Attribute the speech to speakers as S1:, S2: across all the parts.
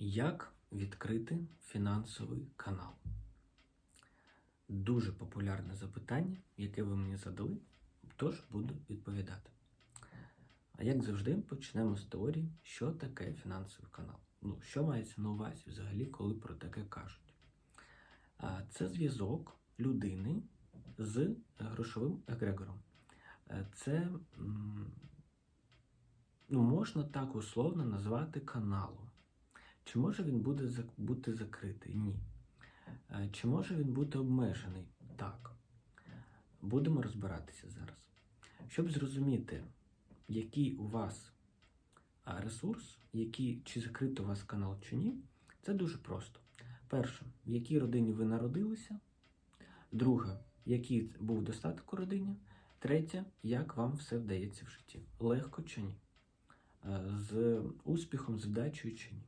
S1: Як відкрити фінансовий канал? Дуже популярне запитання, яке ви мені задали, тож буду відповідати. А як завжди, почнемо з теорії, що таке фінансовий канал. Ну, що мається на увазі взагалі, коли про таке кажуть? Це зв'язок людини з грошовим егрегором. Е, Це ну, можна так условно назвати каналом. Чи може він буде бути закритий? Ні. Е, Чи може він бути обмежений? Так. Будемо розбиратися зараз. Щоб зрозуміти, який у вас ресурс, який, чи закритий у вас канал, чи ні, це дуже просто. Перше, в якій родині ви народилися. Друге, який був достаток у родині. Третє, як вам все вдається в житті. Легко чи ні? Е, З успіхом, з вдачею чи ні.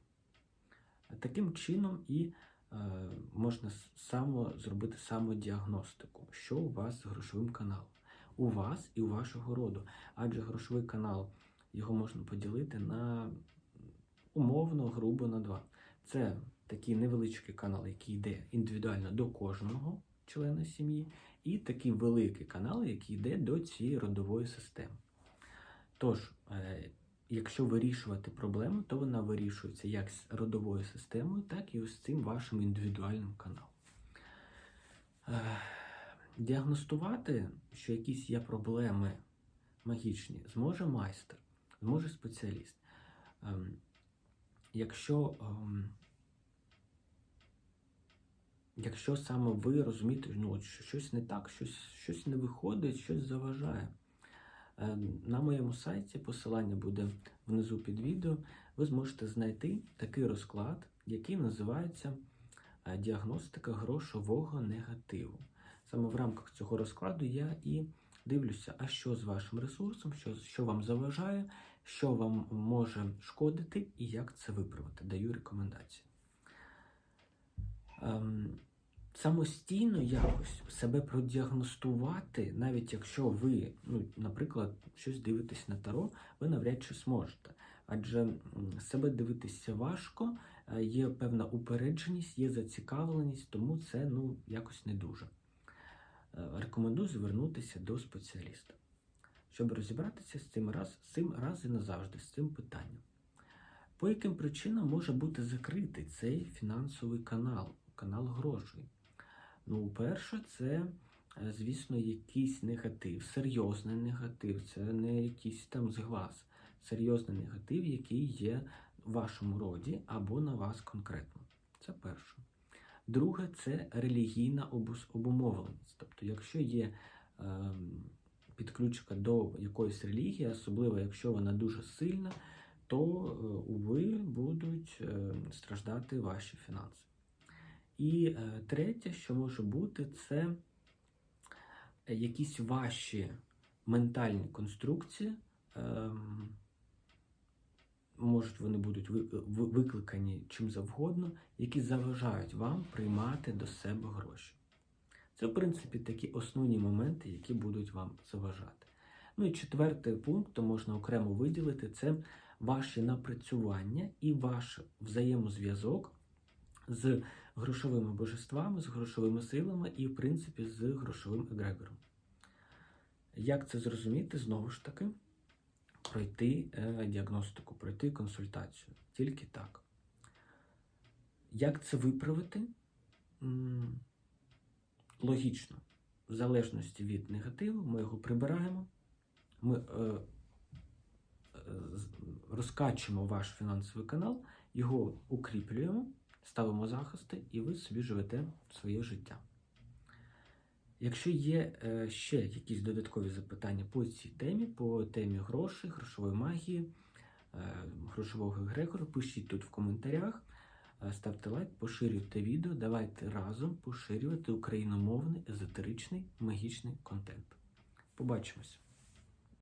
S1: Таким чином і е, можна само зробити самодіагностику, що у вас з грошовим каналом. У вас і у вашого роду. Адже грошовий канал його можна поділити на умовно, грубо на два. Це такий невеличкий канал, який йде індивідуально до кожного члена сім'ї, і такий великий канал, який йде до цієї родової системи. Тож, е, якщо вирішувати проблему, то вона вирішується як з родовою системою, так і ось цим вашим індивідуальним каналом. Е, Діагностувати, що якісь є проблеми магічні, зможе майстер, зможе спеціаліст. Ем, Якщо, ем, якщо саме ви розумієте, ну, що щось не так, щось, щось не виходить, щось заважає. Е, На моєму сайті посилання буде внизу під відео. Ви зможете знайти такий розклад, який називається е, діагностика грошового негативу. Саме в рамках цього розкладу я і дивлюся, а що з вашим ресурсом, що, що вам заважає, що вам може шкодити і як це виправити. Даю рекомендації. Самостійно якось себе продіагностувати, навіть якщо ви, ну, наприклад, щось дивитесь на таро, ви навряд чи зможете. Адже себе дивитися важко, е, є певна упередженість, є зацікавленість, тому це ну, якось не дуже. Е, Рекомендую звернутися до спеціаліста, щоб розібратися з цим раз, з цим раз і назавжди, з цим питанням. По яким причинам може бути закритий цей фінансовий канал, канал грошей? Ну, перше, це, е, звісно, якийсь негатив, серйозний негатив, це не якийсь там зглаз, серйозний негатив, який є в вашому роді або на вас конкретно. Це перше. Друге, це релігійна обумовленість. Тобто, якщо є ем, підключка до якоїсь релігії, особливо якщо вона дуже сильна, то е, уви будуть е, страждати ваші фінанси. І е, третє, що може бути, це е, якісь ваші ментальні конструкції. ем, Можуть вони будуть ви- викликані чим завгодно, які заважають вам приймати до себе гроші. Це, в принципі, такі основні моменти, які будуть вам заважати. Ну і четвертий пункт, то можна окремо виділити, це ваші напрацювання і ваш взаємозв'язок з грошовими божествами, з грошовими силами і, в принципі, з грошовим егрегором. Як це зрозуміти? Знову ж таки, пройти е, діагностику, пройти консультацію. Тільки так. Як це виправити? Логічно. В залежності від негативу ми його прибираємо, ми е, е, розкачуємо ваш фінансовий канал, його укріплюємо, ставимо захисти, і ви собі живете своє життя. Якщо є е, ще якісь додаткові запитання по цій темі, по темі грошей, грошової магії, е, грошового егрегору, пишіть тут в коментарях, е, ставте лайк, поширюйте відео, давайте разом поширювати україномовний, езотеричний, магічний контент. Побачимось!